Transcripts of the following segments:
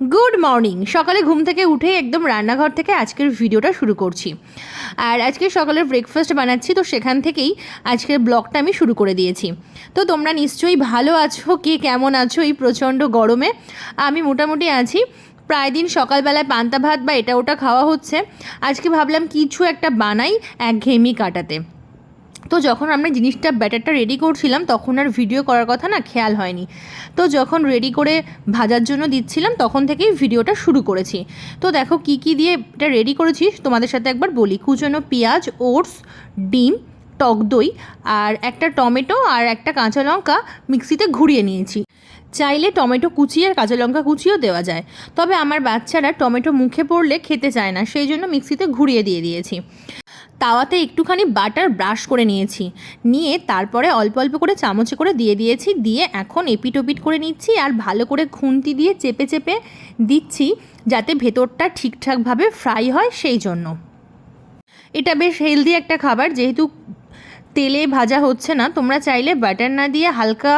Good morning সকালে ঘুম থেকে উঠে একদম রান্নাঘর থেকে আজকের ভিডিওটা শুরু করছি। আর আজকে সকালের ব্রেকফাস্ট বানাচ্ছি, তো সেখান থেকেই আজকের ব্লগটা আমি শুরু করে দিয়েছি। তো তোমরা নিশ্চয়ই ভালো আছো, কে কেমন আছো এই প্রচণ্ড গরমে? আমি মোটামুটি আছি। প্রায় দিন সকালবেলায় পান্তা ভাত বা এটা ওটা খাওয়া হচ্ছে। আজকে ভাবলাম কিছু একটা বানাই এক একঘেয়েমি কাটাতে। তো যখন আমরা জিনিসটা ব্যাটারটা রেডি করছিলাম, তখন আর ভিডিও করার কথা না খেয়াল হয়নি। তো যখন রেডি করে ভাজার জন্য দিচ্ছিলাম, তখন থেকেই ভিডিওটা শুরু করেছি। তো দেখো কি কি দিয়ে এটা রেডি করেছি, তোমাদের সাথে একবার বলি। কুচনো পেঁয়াজ, ওটস, ডিম, টক দই আর একটা টমেটো আর একটা কাঁচা লঙ্কা মিক্সিতে ঘুরিয়ে নিয়েছি। চাইলে টমেটো কুচি আর কাঁচা লঙ্কা কুচিও দেওয়া যায়। তবে আমার বাচ্চারা টমেটো মুখে পড়লে খেতে চায় না, সেই জন্য মিক্সিতে ঘুরিয়ে দিয়ে দিয়েছি। তাওয়াতে একটুখানি বাটার ব্রাশ করে নিয়েছি। নিয়ে তারপরে অল্প অল্প করে চামচে করে দিয়ে দিয়েছি। দিয়ে এখন এপিট ওপিট করে নিচ্ছি আর ভালো করে খুন্তি দিয়ে চেপে চেপে দিচ্ছি যাতে ভেতরটা ঠিকঠাকভাবে ফ্রাই হয় সেই জন্য। এটা বেশ হেলদি একটা খাবার। যেহেতু তেলে ভাজা হচ্ছে না, তোমরা চাইলে বাটার না দিয়ে হালকা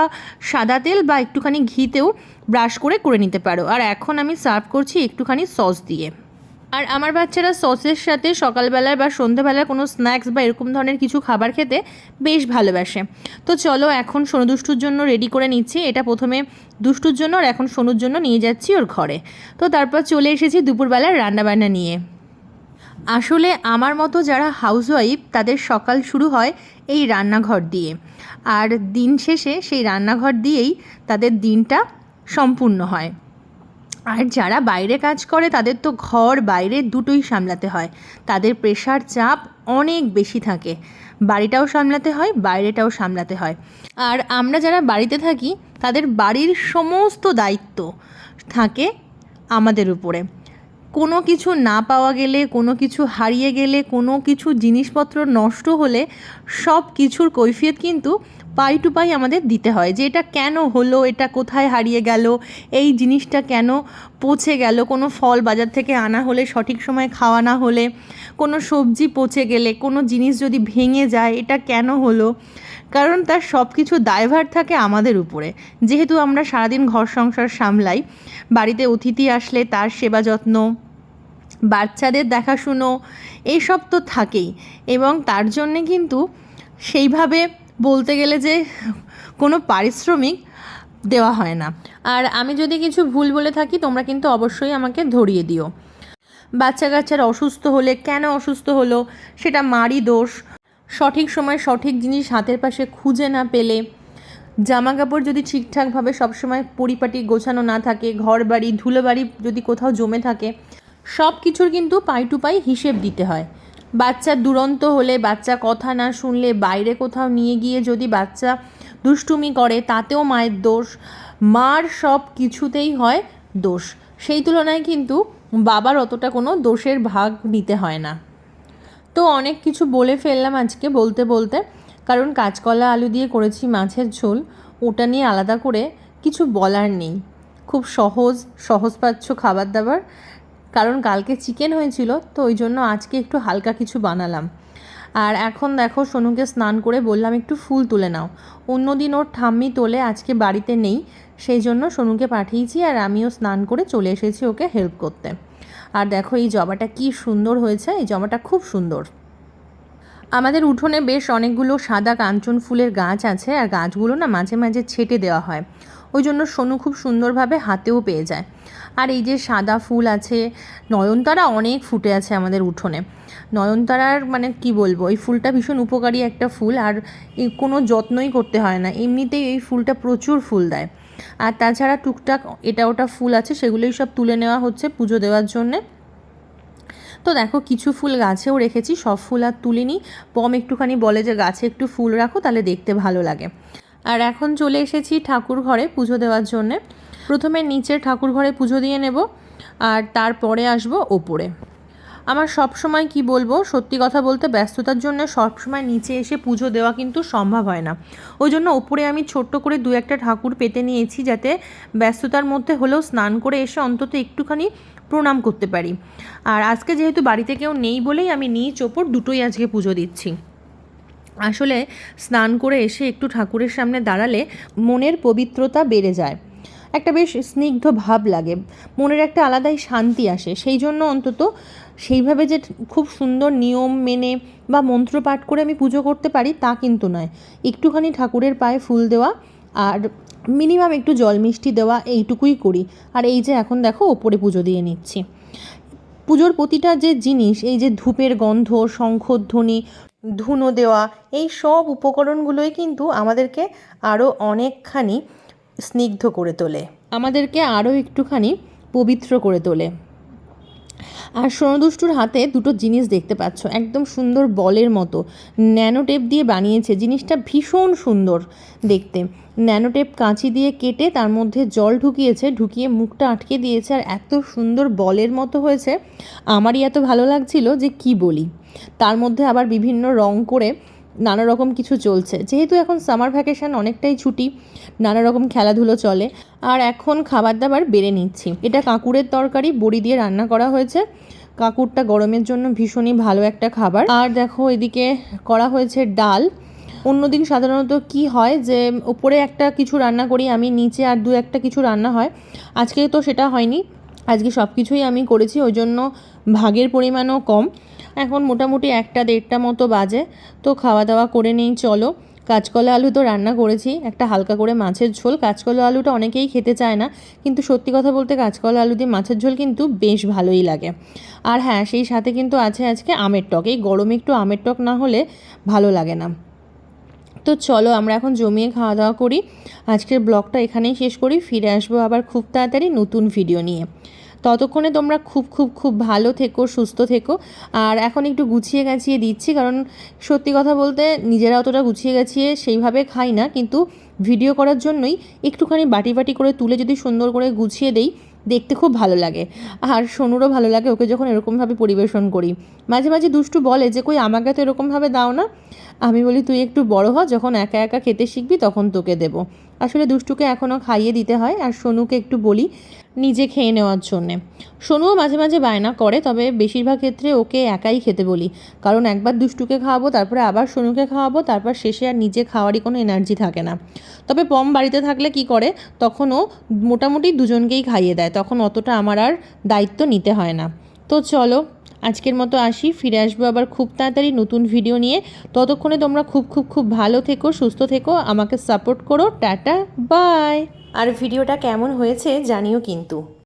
সাদা তেল বা একটুখানি ঘিতেও ব্রাশ করে করে নিতে পারো। আর এখন আমি সার্ভ করছি একটুখানি সস দিয়ে। আর আমার বাচ্চারা সসের সাথে সকালবেলায় বা সন্ধ্যেবেলায় কোনো স্ন্যাক্স বা এরকম ধরনের কিছু খাবার খেতে বেশ ভালোবাসে। তো চলো এখন সোনু দুষ্টুর জন্য রেডি করে নিচ্ছি। এটা প্রথমে দুষ্টুর জন্য আর এখন সোনুর জন্য নিয়ে যাচ্ছি ওর ঘরে। তো তারপর চলে এসেছি দুপুরবেলার রান্নাবান্না নিয়ে। আসলে আমার মতো যারা হাউসওয়াইফ তাদের সকাল শুরু হয় এই রান্নাঘর দিয়ে। আর দিন শেষে সেই রান্নাঘর দিয়েই তাদের দিনটা সম্পূর্ণ হয়। আর যারা বাইরে কাজ করে, তাদের তো ঘর বাইরে দুটোই সামলাতে হয়। তাদের প্রেশার চাপ অনেক বেশি থাকে। বাড়িটাও সামলাতে হয়, বাইরেটাও সামলাতে হয়। আর আমরা যারা বাড়িতে থাকি, তাদের বাড়ির সমস্ত দায়িত্ব থাকে আমাদের উপরে। কোনো কিছু না পাওয়া গেলে, কোনো কিছু হারিয়ে গেলে, কোনো কিছু জিনিসপত্র নষ্ট হলে সব কিছুর কৈফিয়ত কিন্তু পাই টু পাই আমাদের দিতে হয় যে এটা কেন হলো, এটা কোথায় হারিয়ে গেল, এই জিনিসটা কেন পচে গেল, কোনো ফল বাজার থেকে আনা হলে, সঠিক সময় খাওয়া না হলে, কোনো সবজি পচে গেলে, কোনো জিনিস যদি ভেঙে যায়, এটা কেন হলো? কারণ তার সব কিছু দায়ভার থাকে আমাদের উপরে। যেহেতু আমরা সারাদিন ঘর সংসার সামলাই, বাড়িতে অতিথি আসলে তার সেবা যত্ন, বাচ্চাদের দেখাশুনো এইসব তো থাকেই। এবং তার জন্যে কিন্তু সেইভাবে বলতে গেলে যে কোনো পারিশ্রমিক দেওয়া হয় না। আর আমি যদি কিছু ভুল বলে থাকি, তোমরা কিন্তু অবশ্যই আমাকে ধরিয়ে দিও। বাচ্চা কাচ্চার অসুস্থ হলে কেন অসুস্থ হলো, সেটা মারই দোষ। সঠিক সময় সঠিক জিনিস হাতের পাশে খুঁজে না পেলে জামা কাপড় যদি ঠিকঠাকভাবে সবসময় পরিপাটি গোছানো না থাকে ঘর বাড়ি ধুলো বাড়ি যদি কোথাও জমে থাকে সব কিছুর কিন্তু পাই টু পাই হিসেব দিতে হয়। বাচ্চা দুরন্ত হলে, বাচ্চা কথা না শুনলে বাইরে কোথাও নিয়ে গিয়ে যদি বাচ্চা দুষ্টুমি করে, তাতেও মায়ের দোষ। মার সব কিছুতেই হয় দোষ। সেই তুলনায় কিন্তু বাবার অতটা কোনো দোষের ভাগ নিতে হয় না। তো অনেক কিছু বলে ফেললাম আজকে বলতে বলতে। কারণ কাঁচকলা আলু দিয়ে করেছি মাছের ঝোল। ওটা নিয়ে আলাদা করে কিছু বলার নেই। খুব সহজ, সহজপাচ্য খাবার দাবার। কারণ কালকে চিকেন হয়েছিল, তো ওই জন্য আজকে একটু হালকা কিছু বানালাম। আর এখন দেখো সোনুকে স্নান করে বললাম, একটু ফুল তুলে নাও। অন্যদিন ওর ঠাম্মি তোলে আজকে বাড়িতে নেই, সেই জন্য সোনুকে পাঠিয়েছি আর আমিও স্নান করে চলে এসেছি ওকে হেল্প করতে। আর দেখো এই জবাটা কি সুন্দর হয়েছে, এই জবাটা খুব সুন্দর। আমাদের উঠোনে বেশ অনেকগুলো সাদা কাঞ্চন ফুলের গাছ আছে, আর গাছগুলো না মাঝে মাঝে ছেটে দেওয়া হয়। ওই জন্য সোনু খুব সুন্দরভাবে হাতেও পেয়ে যায়। আর এই যে সাদা ফুল আছে, নয়নতারা অনেক ফুটে আছে আমাদের উঠোনে। নয়নতারার মানে কি বলব, এই ফুলটা ভীষণ উপকারী একটা ফুল আর কোনো যত্নই করতে হয় না। এমনিতেই এই ফুলটা প্রচুর ফুল দেয়। আর তাছাড়া টুকটাক এটা ওটা ফুল আছে, সেগুলোই সব তুলে নেওয়া হচ্ছে পুজো দেওয়ার জন্যে। তো দেখো কিছু ফুল গাছেও রেখেছি, সব ফুল আর তুলিনি। পম একটুখানি বলে যে গাছে একটু ফুল রাখো, তাহলে দেখতে ভালো লাগে। আর এখন চলে এসেছি ঠাকুর ঘরে পুজো দেওয়ার জন্যে। প্রথমে নিচের ঠাকুর ঘরে পুজো দিয়ে নেব, আর তারপরে আসব ওপরে। আমার সব সময় কি বলব, সত্যি কথা বলতে ব্যস্ততার জন্য সব সময় নিচে এসে পুজো দেওয়া কিন্তু সম্ভব হয় না। ওই জন্য ওপরে আমি ছোট্ট করে দু একটা ঠাকুর পেতে নিয়েছি, যাতে ব্যস্ততার মধ্যে হলেও স্নান করে এসে অন্তত একটুখানি প্রণাম করতে পারি। আর আজকে যেহেতু বাড়িতে কেউ নেই বলেই আমি নিচ ওপর দুটোই আজকে পুজো দিচ্ছি। আসলে স্নান করে এসে একটু ঠাকুরের সামনে দাঁড়ালে মনের পবিত্রতা বেড়ে যায়। একটা বেশ স্নিগ্ধ ভাব লাগে। মনের একটা আলাদাই শান্তি আসে। সেই জন্য অন্তত সেইভাবে যে খুব সুন্দর নিয়ম মেনে বা মন্ত্র পাঠ করে আমি পুজো করতে পারি, তা কিন্তু নয়। একটুখানি ঠাকুরের পায়ে ফুল দেওয়া আর মিনিমাম একটু জল মিষ্টি দেওয়া এইটুকুই করি। আর এই যে এখন দেখো ওপরে পুজো দিয়ে নিচ্ছি। পুজোর প্রতিটা যে জিনিস, এই যে ধূপের গন্ধ, শঙ্খধ্বনি, ধুনো দেওয়া, এই সব উপকরণগুলোই কিন্তু আমাদেরকে আরও অনেকখানি স্নিগ্ধ করে তোলে। আমাদেরকে আরও একটুখানি পবিত্র করে তোলে। আর সোনদুষ্টুর হাতে দুটো জিনিস দেখতে পাচ্ছ, একদম সুন্দর বলের মতো। ন্যানো টেপ দিয়ে বানিয়েছে, জিনিসটা ভীষণ সুন্দর দেখতে। ন্যানো টেপ কাঁচি দিয়ে কেটে তার মধ্যে জল ঢুকিয়েছে, ঢুকিয়ে মুখটা আটকে দিয়েছে, আর এত সুন্দর বলের মতো হয়েছে। আমারই এত ভালো লাগছিল যে কি বলি। তার মধ্যে আবার বিভিন্ন রং করে নানা রকম কিছু চলছে। যেহেতু এখন সামার ভ্যাকেশন অনেকটাই ছুটি নানা রকম খেলাধুলো চলে, আর এখন খাবার দাবার বেড়ে নিচ্ছি। এটা কাঁকুরের তরকারি, বড়ি দিয়ে রান্না করা হয়েছে। কাঁকুরটা গরমের জন্য ভীষণই ভালো একটা খাবার। আর দেখো এদিকে করা হয়েছে ডাল। অন্যদিন সাধারণত কি হয় যে, উপরে একটা কিছু রান্না করি, আমি নিচে আর দু একটা কিছু রান্না হয়। আজকে তো সেটা হয়নি। আজকে সব কিছুই আমি করেছি, ওই জন্য ভাগের পরিমাণও কম। এখন মোটামুটি একটা দেড়টা মতো বাজে, তো খাওয়া দাওয়া করে নেই, চলো। কাঁচকলা আলু তো রান্না করেছি, একটা হালকা করে মাছের ঝোল। কাঁচকলা আলুটা অনেকেই খেতে চায় না, কিন্তু সত্যি কথা বলতে কাঁচকলা আলু দিয়ে মাছের ঝোল কিন্তু বেশ ভালোই লাগে। আর হ্যাঁ সেই সাথে কিন্তু আছে আজকে আমের টক। এই গরমে একটু আমের টক না হলে ভালো লাগে না। তো চলো আমরা এখন জমিয়ে খাওয়া দাওয়া করি। আজকের ব্লগটা এখানেই শেষ করি। ফিরে আসব আবার খুব তাড়াতাড়ি নতুন ভিডিও নিয়ে। ততক্ষণে তোমরা খুব খুব খুব ভালো থেকো, সুস্থ থেকো। আর এখন একটু গুছিয়ে গাছিয়ে দিচ্ছি, কারণ সত্যি কথা বলতে নিজেরা অতটা গুছিয়ে গাছিয়ে সেইভাবে খাই না। কিন্তু ভিডিও করার জন্যই একটুখানি বাটি বাটি করে তুলে যদি সুন্দর করে গুছিয়ে দেই, দেখতে খুব ভালো লাগে। আর সোনুরও ভালো লাগে, ওকে যখন এরকমভাবে পরিবেশন করি। মাঝে মাঝে দুষ্টু বলে যে, কই, আমাকে তো এরকমভাবে দাও না। আমি বলি, তুই একটু বড় হ, যখন একা একা খেতে শিখবি তখন তোকে দেবো। আসলে দুষ্টুকে এখনও খাইয়ে দিতে হয় আর সোনুকে একটু বলি নিজে খেয়ে নেওয়ার জন্যে। সোনুও মাঝে মাঝে বায়না করে, তবে বেশিরভাগ ক্ষেত্রে ওকে একাই খেতে বলি। কারণ একবার দুষ্টুকে খাওয়াবো, তারপরে আবার সোনুকে খাওয়াবো, তারপর শেষে আর নিজে খাওয়ারই কোনো এনার্জি থাকে না। তবে পম বাড়িতে থাকলে কি করে তখনও মোটামুটি দুজনকেই খাইয়ে দেয়, তখন অতটা আমার আর দায়িত্ব নিতে হয় না। তো চলো আজকের মতো আসি, ফিরে আসব আবার খুব তাড়াতাড়ি নতুন ভিডিও নিয়ে। ততক্ষণে তোমরা খুব খুব খুব ভালো থেকো, সুস্থ থেকো, আমাকে সাপোর্ট করো, টাটা বাই আর ভিডিওটা কেমন হয়েছে জানিও কিন্তু।